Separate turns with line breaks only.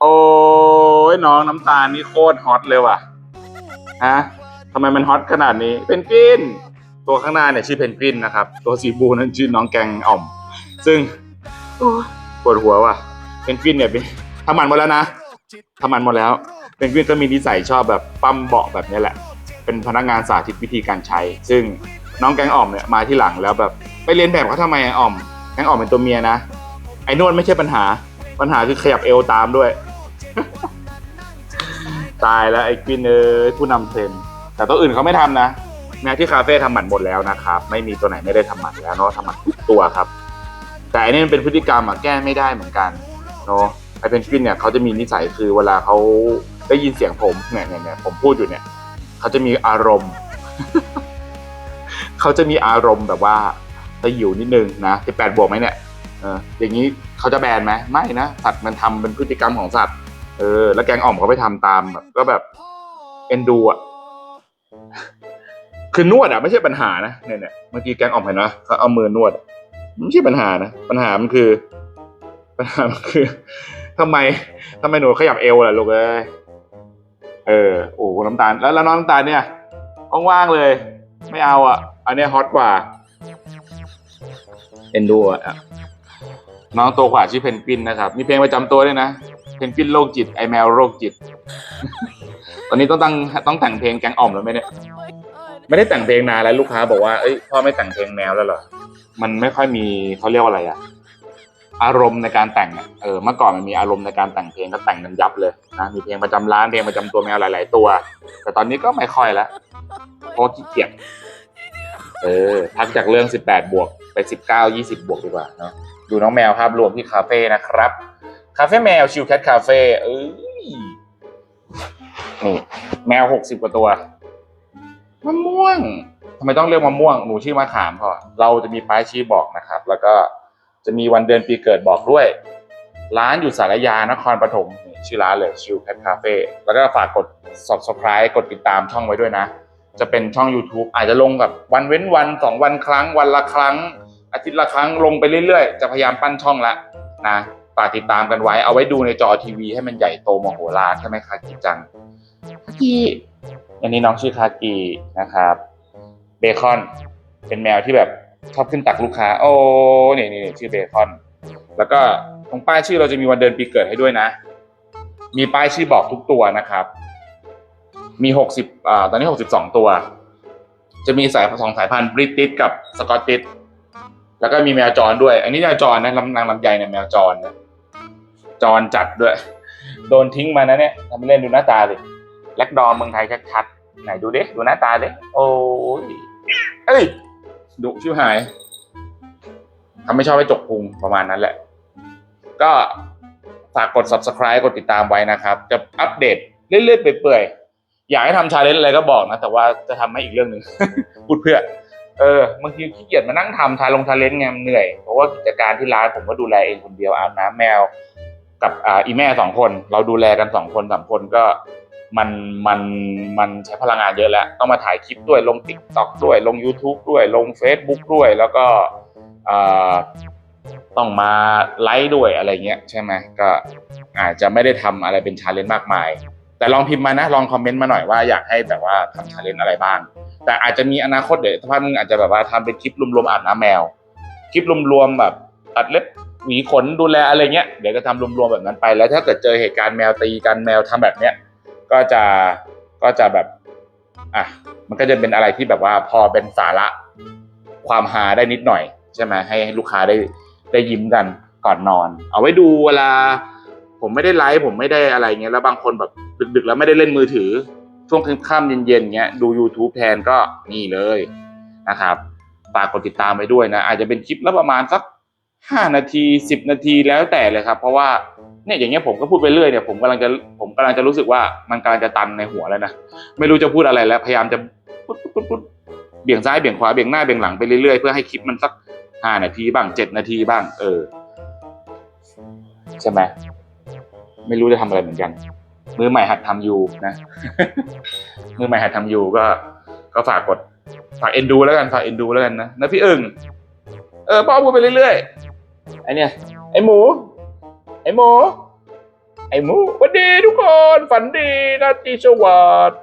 โอ้ยน้องน้ำตาลนี่โคตรฮอตเลยว่ะฮะทำไมมันฮอตขนาดนี้เพนกวิน ตัวข้างหน้าเนี่ยชื่อเพนกวินนะครับ ตัวสีบูนั่นชื่อน้องแกงอ่อม ซึ่งโอ้ปวดหัวว่ะเพนกวินเนี่ยเป็นทำมันหมดแล้วนะทำมันหมดแล้วเพนกวินก็มีนิสัยชอบแบบปั้มเบาะแบบนี้แหละ เป็นพนักงานสาธิตวิธีการใช้ ซึ่งน้องแกงอ่อมเนี่ยมาที่หลังแล้วแบบไปเรียนแบบเขาทำไมอ่อมแกงอ่อมเป็นตัวเมียนะไอ้นวดไม่ใช่ปัญหาปัญหาคือขยับเอวตามด้วย ตายแล้วไอ้กินเอ้ยผู้นำเทรนด์แต่ตัวอื่นเขาไม่ทำนะแม้ที่คาเฟ่ทำหมันหมดแล้วนะครับ ไม่มีตัวไหนไม่ได้ทำหมันแล้วเนาะทำหมันทุกตัวครับ แต่อันนี้มันเป็นพฤติกรรมอะแก้ไม่ได้เหมือนกันเนาะไอ้เพนกวินเนี่ยเขาจะมีนิสัยคือเวลาเขาได้ยินเสียงผมเนี่ยเนี่ยเนี่ยผมพูดอยู่เนี่ยเขาจะมีอารมณ์ เขาจะมีอารมณ์แบบว่าจะอยู่นิดนึงนะสิบแปดบวกไหมเนี่ยเอออย่างนี้เขาจะแบนไหมไม่นะสัตว์มันทำเป็นพฤติกรรมของสัตว์ เออ แล้วแกงอ่อมเขาไปทำตามแบบก็แบบเอ็นดูอะ คือนวดอะ ไม่ใช่ปัญหานะเนี่ยเนี่ยเมื่อกี้แกงอ่อมเห็นนะเขาเอามือนวดไม่ใช่ปัญหานะ ปัญหามันคือ ปัญหามันคือทำไมทำไมหนูขยับเอวล่ะลูกเอ้ยเออโอ้น้ำตาลแล้วแล้วน้องน้ำตาลเนี่ยว่างๆเลย ไม่เอาอะ อันเนี้ยฮอตกว่าเอ็นดูอะน้องโตกว่าชื่อเพนกวินนะครับ มีเพลงประจำตัวด้วยนะ เพนกวินโรคจิตไอแมวโรคจิต ตอนนี้ต้องตั้งต้องแต่งเพลงแกงอ่อมแล้วไหมเนี่ยไม่ได้แต่งเพลงนานแล้วลูกค้าบอกว่าเอ้ยพ่อไม่แต่งเพลงแมวแล้วเหรอมันไม่ค่อยมีเขาเรียกว่าอะไรอะอารมณ์ในการแต่งอะเออเมื่อก่อนมันมีอารมณ์ในการแต่งเพลงก็แต่งกันยับเลยนะมีเพลงประจำร้านเพลงประจำตัวแมวหลาย ๆ ตัว แต่ตอนนี้ก็ไม่ค่อยแล้วเพราะขี้เกียจเออพักจากเรื่อง 18 บวกไป 19 20 บวกดีกว่าเนาะดูน้องแมวภาพรวมที่คาเฟ่นะครับ คาเฟ่แมวชิลแคทคาเฟ่เอ้ยนี่แมวหกสิบกว่าตัวมะม่วงทำไมต้องเรียกมะม่วงหนูชื่อมะขามพอเราจะมีป้ายชี้บอกนะครับ แล้วก็จะมีวันเดือนปีเกิดบอกด้วย ร้านอยู่สารยานครปฐมนี่ชื่อร้านเลยชิลแคทคาเฟ่แล้วก็ฝากกด subscribe กดติดตามช่องไว้ด้วยนะ จะเป็นช่อง YouTube อาจจะลงแบบวันเว้นวันสองวันครั้ง วันละครั้ง อาทิตย์ละครั้งลงไปเรื่อยๆ จะพยายามปั้นช่องละนะ ฝากติดตามกันไว้ เอาไว้ดูในจอทีวีให้มันใหญ่โตมโหฬารใช่ไหมคากิจังคากิอันนี้น้องชื่อคากินะครับ เบคอน เป็นแมวที่แบบชอบขึ้นตักลูกค้า โอ้เนี่ยนี่ชื่อเบคอน แล้วก็ตรงป้ายชื่อเราจะมีวันเดือนปีเกิดให้ด้วยนะ มีป้ายชื่อบอกทุกตัวนะครับ มีหกสิบอ่าตอนนี้หกสิบสองตัว จะมีสายสองสายพันธุ์บริติชกับสกอตติชแล้วก็มีแมวจรด้วย อันนี้แมวจรนะลำนางลำไยเนี่ยแมวจรนะ จรจัดด้วย โดนทิ้งมานะเนี่ยทำเล่นดูหน้าตาสิแลกดอมเมืองไทยชัดๆไหนดูดิดูหน้าตาดิโอ้ยเอ้ยดุชิบหายทำไม่ชอบให้จกพุงประมาณนั้นแหละ ก็ฝากกด subscribe กดติดตามไว้นะครับ จะอัปเดตเรื่อยๆเปื่อยๆอยากให้ทำชาเลนจ์อะไรก็บอกนะ แต่ว่าจะทำให้อีกเรื่องหนึ่งพูดเพื่อ เออบางทีขี้เกียจมานั่งทำทาลงทาเลนต์ไงมันเหนื่อย เพราะว่ากิจการที่ร้านผมก็ดูแลเองคนเดียวอาบน้ำแมว กับอ่าอีแม่สองคน เราดูแลกันสองคนสามคนก็มันมันมันใช้พลังงานเยอะแล้ว ต้องมาถ่ายคลิปด้วยลง t ิ k t o k ด้วยลง YouTube ด้วยลง Facebook ด้วยแล้วก็ต้องมาไลฟ์ด้วยอะไรเงี้ยใช่ไหมก็อาจจะไม่ได้ทำอะไรเป็นชาเลนจ์มากมาย แต่ลองพิมพ์มานะลองคอมเมนต์มาหน่อยว่าอยากให้แบบว่าทำชาเลนจ์อะไรบ้าง แต่อาจจะมีอนาคตเดี๋ยวสักพักนึงอาจจะแบบว่าทำเป็นคลิปรวมๆอาบน้ำแมว คลิปรวมๆแบบตัดเล็บ หวีขนดูแลอะไรเงี้ยเดี๋ยวจะทำรวมๆแบบนั้นไป แล้วถ้าเกิดเจอเหตุการณ์แมวตีกันแมวทำแบบเนี้ยก็จะก็จะแบบอะมันก็จะเป็นอะไรที่แบบว่าพอเป็นสาระความฮาได้นิดหน่อยใช่ไหมให้ให้ลูกค้าได้ได้ยิ้มกันก่อนนอน เอาไว้ดูเวลา ผมไม่ได้ไลฟ์ผมไม่ได้อะไรเงี้ยแล้วบางคนแบบดึกๆ แล้วไม่ได้เล่นมือถือ ช่วงค่ำเย็นๆเงี้ยดู YouTube แทนก็นี่เลยนะครับฝากกดติดตามไปด้วยนะ อาจจะเป็นคลิปละประมาณสัก ห้านาทีสิบนาทีแล้วแต่เลยครับ เพราะว่าเนี่ยอย่างเงี้ยผมก็พูดไปเรื่อยเนี่ยผมกำลังจะผมกำลังจะรู้สึกว่ามันกำลังจะตันในหัวแล้วนะไม่รู้จะพูดอะไรแล้วพยายามจะปุ๊บปุ๊บปุ๊บปุ๊บเบี่ยงซ้ายเบี่ยงขวาเบี่ยงหน้าเบี่ยงหลังไปเรื่อยๆเพื่อให้คลิปมันสักห้านาทีบ้างเจ็ดนาทีบ้าง เออ ใช่ไหมไม่รู้จะทำอะไรเหมือนกัน มือใหม่หัดทำอยู่นะ มือใหม่หัดทำอยู่ก็ ก็ฝากกด ฝากเอ็นดูแล้วกันฝากเอ็นดูแล้วกันนะนะพี่อึ่งเออพ่อพูดไปเรื่อยๆ ไอเนี่ย ไอหมู ไอหมู ไอหมูวันดีทุกคน ฝันดีราตรีสวัสดิ์